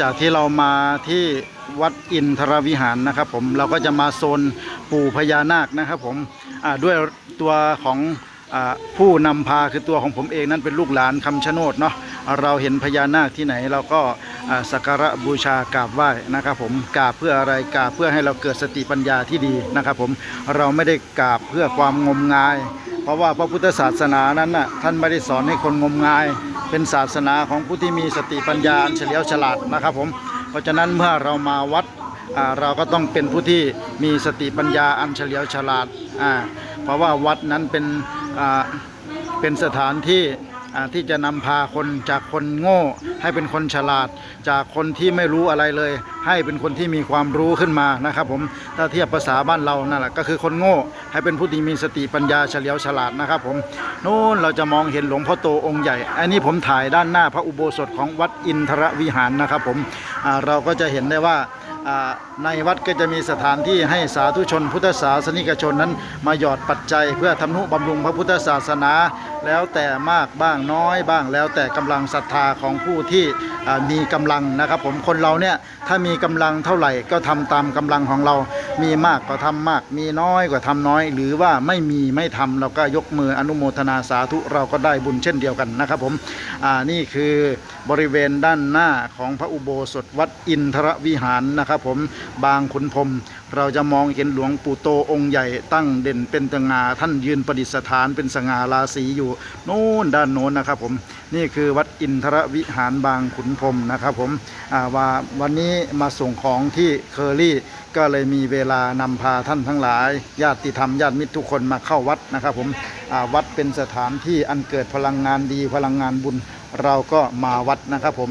จากที่เรามาที่วัดอินทรวิหารนะครับ ผมเราก็จะมาโซนปู่พญานาคนะครับ ผมด้วยตัวของอผู้นำพาคือตัวของผมเองนั้นเป็นลูกหลานคำชะโนดเนาะเราเห็นพญานาคที่ไหนเราก็สักการะบูชากราบไหว้นะครับ ผมกราบเพื่ออะไรกราบเพื่อให้เราเกิดสติปัญญาที่ดีนะครับ ผมเราไม่ได้กราบเพื่อความงมงาย เพราะว่าพระพุทธศาสนานั้นน่ะท่านไม่ได้สอนให้คนงมงาย เป็นศาสนาของผู้ที่มีสติปัญญาเฉลียวฉลาดนะครับผม เพราะฉะนั้นเมื่อเรามาวัดเราก็ต้องเป็นผู้ที่มีสติปัญญาอันเฉลียวฉลาด เพราะว่าวัดนั้นเป็นเป็นสถานที่ ที่จะนำพาคนจากคนโง่ ให้เป็นคนฉลาด จากคนที่ไม่รู้อะไรเลย ให้เป็นคนที่มีความรู้ขึ้นมานะครับผมถ้าเทียบภาษาบ้านเรานั่นแหละก็คือคนโง่ ให้เป็นผู้ที่มีสติปัญญาเฉลียวฉลาดนะครับผมนู่นเราจะมองเห็นหลวงพ่อโตองค์ใหญ่ อันนี้ผมถ่ายด้านหน้าพระอุโบสถของวัดอินทรวิหารนะครับผมเราก็จะเห็นได้ว่าอ่าในวัดก็จะมีสถานที่ให้สาธุชน พุทธศาสนิกชนนั้นมาหยอดปัจจัย เพื่อทำนุบำรุงพระพุทธศาสนา แล้วแต่มากบ้างน้อยบ้าง แล้วแต่กำลังศรัทธาของผู้ที่มีกำลังนะครับ ผมคนเราเนี่ยถ้ามีกำลังเท่าไหร่ก็ทำตามกำลังของเรา มีมากก็ทำมาก มีน้อยก็ทำน้อย หรือว่าไม่มีไม่ทำเราก็ยกมืออนุโมทนาสาธุเราก็ได้บุญเช่นเดียวกันนะครับผมนี่คือบริเวณด้านหน้าของพระอุโบสถวัดอินทรวิหารนะครับผมบางขุนพรม เราจะมองเห็นหลวงปู่โตองค์ใหญ่ตั้งเด่นเป็นตงาท่านยืนประดิษฐานเป็นสง่าราศีอยู่โน่นด้านโน้นนะครับผมนี่คือวัดอินทรวิหารบางขุนพรมนะครับผมว่าวันนี้มาส่งของที่เคอรี่ก็เลยมีเวลานำพาท่านทั้งหลาย ญาติธรรมญาติมิตรทุกคนมาเข้าวัดนะครับผมวัดเป็นสถานที่อันเกิดพลังงานดีพลังงานบุญ เราก็มาวัดนะครับผม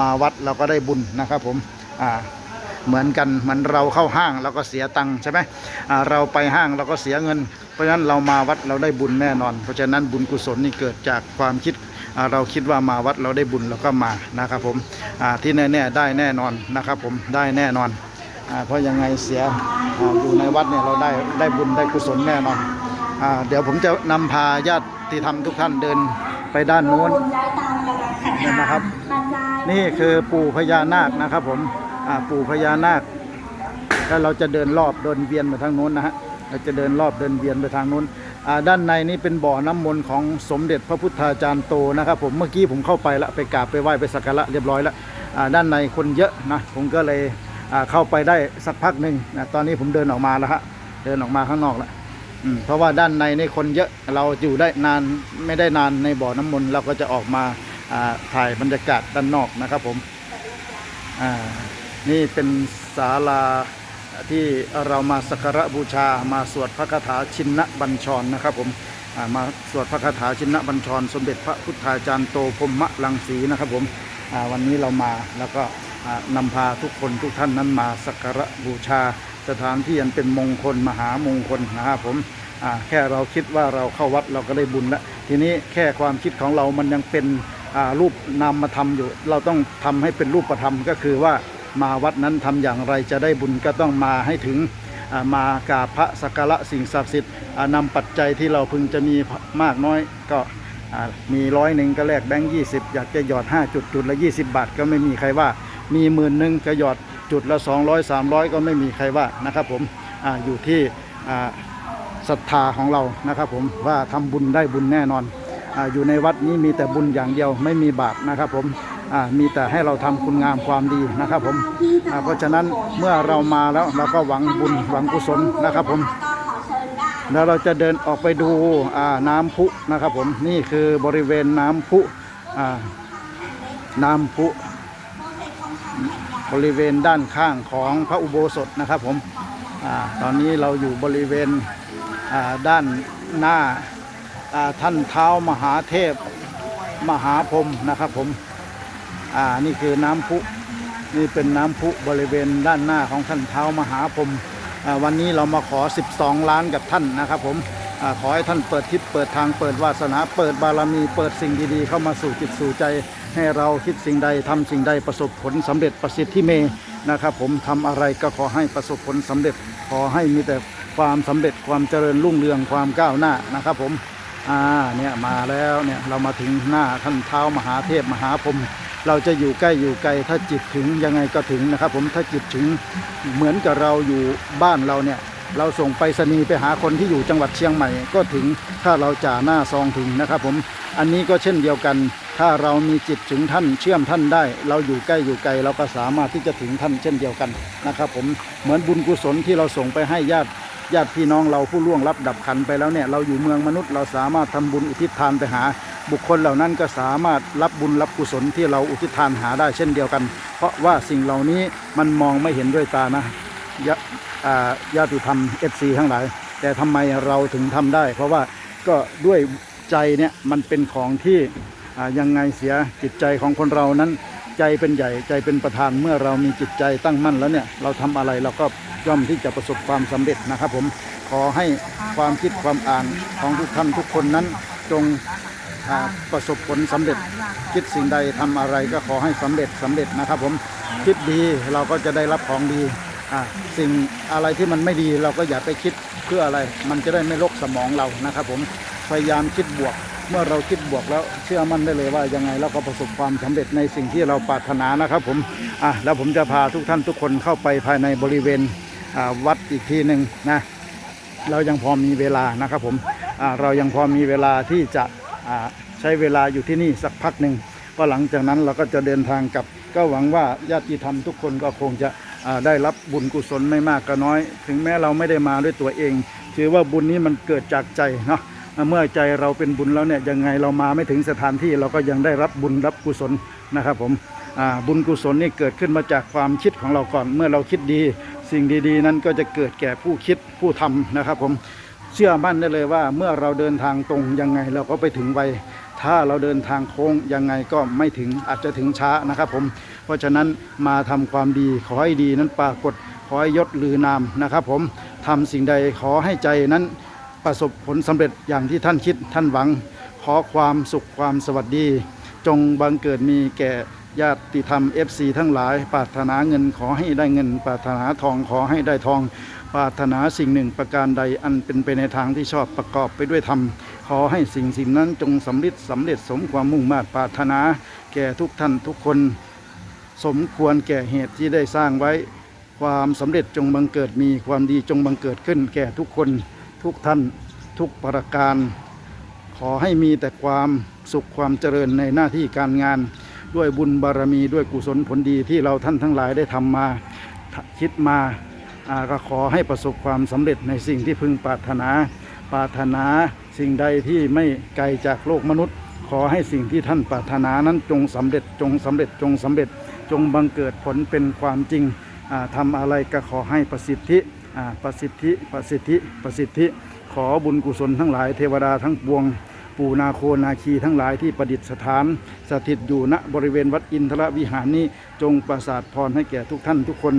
มาวัดเราก็ได้บุญนะครับผมอ่า เหมือนกันเหมือนเราเข้าห้างเราก็เสียตังค์ใช่ไหมอ่าเราไปห้างเราก็เสียเงิน เพราะฉะนั้นเรามาวัดเราได้บุญแน่นอน เพราะฉะนั้นบุญกุศลนี่เกิดจากความคิดอ่าเราคิดว่ามาวัดเราได้บุญเราก็มานะครับผมอ่าที่แน่ๆได้แน่นอนนะครับผมได้แน่นอนอ่าเพราะยังไงเสียอ่าอยู่ในวัดเนี่ยเราได้ได้บุญได้กุศลแน่นอนอาเดี๋ยวผมจะนำพาญาติธรรมทุกท่านเดินไปด้านโน้นเนี่ยนะครับ นี่คือปู่พญานาคนะครับผมอ่า ปู่พญานาคแล้วเราจะเดินรอบเดินเวียนไปทางโน้นนะฮะเราจะเดินรอบเดินเวียนไปทางโน้นด้านในนี่เป็นบ่อน้ำมนต์ของสมเด็จพระพุทธาจารย์โตนะครับ ผมเมื่อกี้ผมเข้าไปล้วไปกราบไปไหว้ไปสักการะเรียบร้อยแล้วด้านในคนเยอะนะผมก็เลยเข้าไปได้สักพักหนึ่งนะตอนนี้ผมเดินออกมาแล้วฮะเดินออกมาข้างนอกแล้วเพราะว่าด้านในนี่คนเยอะเราอยู่ได้นานไม่ได้นานในบ่อน้ำมนต์เราก็จะออกมาถ่ายบรรยากาศด้านนอกนะครับผมอ่า นี่เป็นศาลาที่เรามาสักการะบูชามาสวดพระคาถาชินบัญชรนะครับผมมาสวดพระคาถาชินบัญชร สมเด็จพระพุทธาจารย์โตพรหมลังสีนะครับผมวันนี้เรามาแล้วก็อ่านำพาทุกคนทุกท่านนั้นมาสักการะบูชา สถานที่อันเป็นมงคลมหามงคลนะครับผมแค่เราคิดว่าเราเข้าวัดเราก็ได้บุญแล้วทีนี้แค่ความคิดของเรามันยังเป็นรูปนามธรรมอยู่ เราต้องทำให้เป็นรูปธรรมก็คือว่า มาวัดนั้นทำอย่างไรจะได้บุญก็ต้องมาให้ถึงมากราบพระสักการะสิ่งศักดิ์สิทธิ์อ่านำปัจจัยที่เราพึงจะมีมากน้อยก็มีร้อยหนึ่งก็แลกแบงค์ยี่สิบอยากจะหยอดห้าจุดจุดละยี่สิบบาท ก็ไม่มีใครว่า มีหมื่นหนึ่งก็หยอดจุดละสองร้อยสามร้อยก็ไม่มีใครว่านะครับผมออยู่ที่ศรัทธาของเรานะครับผมว่าทำบุญได้บุญแน่นอนออยู่ในวัดนี้มีแต่บุญอย่างเดียวไม่มีบาปนะครับผม มีแต่ให้เราทำคุณงามความดีนะครับผมเพราะฉะนั้นเมื่อเรามาแล้วเราก็หวังบุญหวังกุศลนะครับผมแล้วเราจะเดินออกไปดูน้ำพุนะครับผมนี่คือบริเวณน้ำพุน้ำพุบริเวณด้านข้างของพระอุโบสถนะครับผมอตอนนี้เราอยู่บริเวณด้านหน้าท่านเท้ามหาเทพมหาพรมนะครับผม อ่านี่คือน้ำพุนี่เป็นน้ำพุบริเวณด้านหน้าของท่านเท้ามหาพรหมวันนี้เรามาขอ 12 ล้านกับท่านนะครับผมอขอให้ท่านเปิดทิศเปิดทางเปิดวาสนา เปิดบารมี เปิดสิ่งดีๆ เข้ามาสู่จิตสู่ใจ ให้เราคิดสิ่งใดทำสิ่งใดประสบผลสำเร็จประสิทธิเมนะครับผมทำอะไรก็ขอให้ประสบผลสำเร็จ ขอให้มีแต่ความสำเร็จความเจริญรุ่งเรืองความก้าวหน้านะครับผมอ่าเนี่ยมาแล้วเนี่ยเรามาถึงหน้าท่านเท้ามหาเทพมหาพรหม เราจะอยู่ใกล้อยู่ไกลถ้าจิตถึงยังไงก็ถึงนะครับ ผมถ้าจิตถึงเหมือนกับเราอยู่บ้านเราเนี่ย เราส่งไปรษณีย์ไปหาคนที่อยู่จังหวัดเชียงใหม่ก็ถึงถ้าเราจ่าหน้าซองถึงนะครับ ผมอันนี้ก็เช่นเดียวกัน ถ้าเรามีจิตถึงท่านเชื่อมท่านได้ เราอยู่ใกล้อยู่ไกลเราก็สามารถที่จะถึงท่านเช่นเดียวกันนะครับ ผมเหมือนบุญกุศลที่เราส่งไปให้ญาติ ญาติพี่น้องเราผู้ล่วงลับดับขันไปแล้วเนี่ยเราอยู่เมืองมนุษย์เราสามารถทำบุญอุทิศทานไปหา บุคคลเหล่านั้นก็สามารถรับบุญรับกุศลที่เราอุทิศทานหาได้เช่นเดียวกัน เพราะว่าสิ่งเหล่านี้มันมองไม่เห็นด้วยตานะยะอ่าญาติธรรมเอฟซีทั้งหลาย แต่ทำไมเราถึงทำได้ เพราะว่าก็ด้วยใจเนี่ยมันเป็นของที่ยังไงเสียจิตใจของคนเรานั้น ใจเป็นใหญ่ใจเป็นประธานเมื่อเรามีจิตใจตั้งมั่นแล้วเนี่ยเราทำอะไรเราก็ ย่อมที่จะประสบความสำเร็จนะครับ ผมขอให้ความคิดความอ่านของทุกท่านทุกคนนั้นจงประสบผลสำเร็จ คิดสิ่งใดทำอะไรก็ขอให้สำเร็จสำเร็จนะครับ ผมคิดดีเราก็จะได้รับของดีสิ่งอะไรที่มันไม่ดีเราก็อย่าไปคิดเพื่ออะไร มันจะได้ไม่ลกสมองเรานะครับ ผมพยายามคิดบวก เมื่อเราคิดบวกแล้วเชื่อมั่นได้เลยว่ายังไงเราก็ประสบความสำเร็จในสิ่งที่เราปรารถนานะครับ ผมอะแล้วผมจะพาทุกท่านทุกคนเข้าไปภายในบริเวณ วัดอีกทีหนึ่งนะเรายังพอมีเวลานะครับผมเรายังพอมีเวลาที่จะใช้เวลาอยู่ที่นี่สักพักหนึ่งเพราะหลังจากนั้นเราก็จะเดินทางกลับ ก็หวังว่าญาติธรรมทุกคนก็คงจะได้รับบุญกุศลไม่มากก็น้อย ถึงแม้เราไม่ได้มาด้วยตัวเอง ถือว่าบุญนี้มันเกิดจากใจเนาะเมื่อใจเราเป็นบุญแล้วเนี่ยยังไงเรามาไม่ถึงสถานที่เราก็ยังได้รับบุญรับกุศลนะครับผมบุญกุศลนี่เกิดขึ้นมาจากความคิดของเราก่อน เมื่อเราคิดดี สิ่งดีๆ นั้นก็จะเกิดแก่ผู้คิดผู้ทำนะครับ ผมเชื่อมั่นได้เลยว่าเมื่อเราเดินทางตรงยังไงเราก็ไปถึงไวถ้าเราเดินทางโค้งยังไงก็ไม่ถึงอาจจะถึงช้านะครับผม เพราะฉะนั้นมาทำความดีขอให้ดีนั้นปรากฏขอให้ยศลือนามนะครับผมทำสิ่งใดขอให้ใจนั้นประสบผลสำเร็จอย่างที่ท่านคิดท่านหวัง ขอความสุขความสวัสดี จงบังเกิดมีแก่ ญาติธรรม FC ทั้งหลาย ปรารถนาเงินขอให้ได้เงิน ปรารถนาทองขอให้ได้ทอง ปรารถนาสิ่งหนึ่งประการใดอันเป็นไปในทางที่ชอบประกอบไปด้วยธรรม ขอให้สิ่งสิ่งนั้นจงสำเร็จสำเร็จสมความมุ่งมา่ปรารถนา แก่ทุกท่านทุกคน สมควรแก่เหตุที่ได้สร้างไว้ ความสำเร็จจงบังเกิดมีความดีจงบังเกิดขึ้น แก่ทุกคนทุกท่านทุกประการ ขอให้มีแต่ความสุขความเจริญในหน้าที่การงาน ด้วยบุญบารมีด้วยกุศลผลดีที่เราท่านทั้งหลายได้ทำมาคิดมาก็ขอให้ประสบความสำเร็จในสิ่งที่พึงปรารถนา ปรารถนาสิ่งใดที่ไม่ไกลจากโลกมนุษย์ ขอให้สิ่งที่ท่านปรารถนานั้นจงสำเร็จจงสำเร็จจงสำเร็จจงบังเกิดผลเป็นความจริงอ่าทำอะไรก็ขอให้ประสิทธิประสิทธิประสิทธิประสิทธิ ขอบุญกุศลทั้งหลายเทวดาทั้งปวง ปู่นาโคนาคีทั้งหลายที่ประดิษฐาน สถิตอยู่ณบริเวณวัดอินทรวิหารนี้จงประสาทพรให้แก่ทุกท่านทุกคน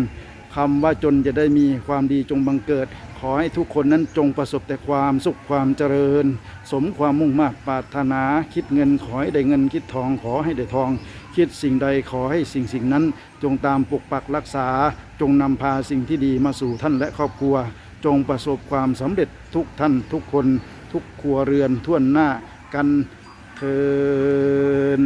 คำว่าจนจะได้มีความดีจงบังเกิด ขอให้ทุกคนนั้นจงประสบแต่ความสุขความเจริญ สมความมุ่งมากปรารถนา คิดเงินขอให้ได้เงินคิดทองขอให้ได้ทอง คิดสิ่งใดขอให้สิ่งสิ่งนั้น จงตามปกปักรักษา จงนำพาสิ่งที่ดีมาสู่ท่านและครอบครัว จงประสบความสำเร็จทุกท่านทุกคน ทุกครัวเรือนทั่วหน้ากันเทิน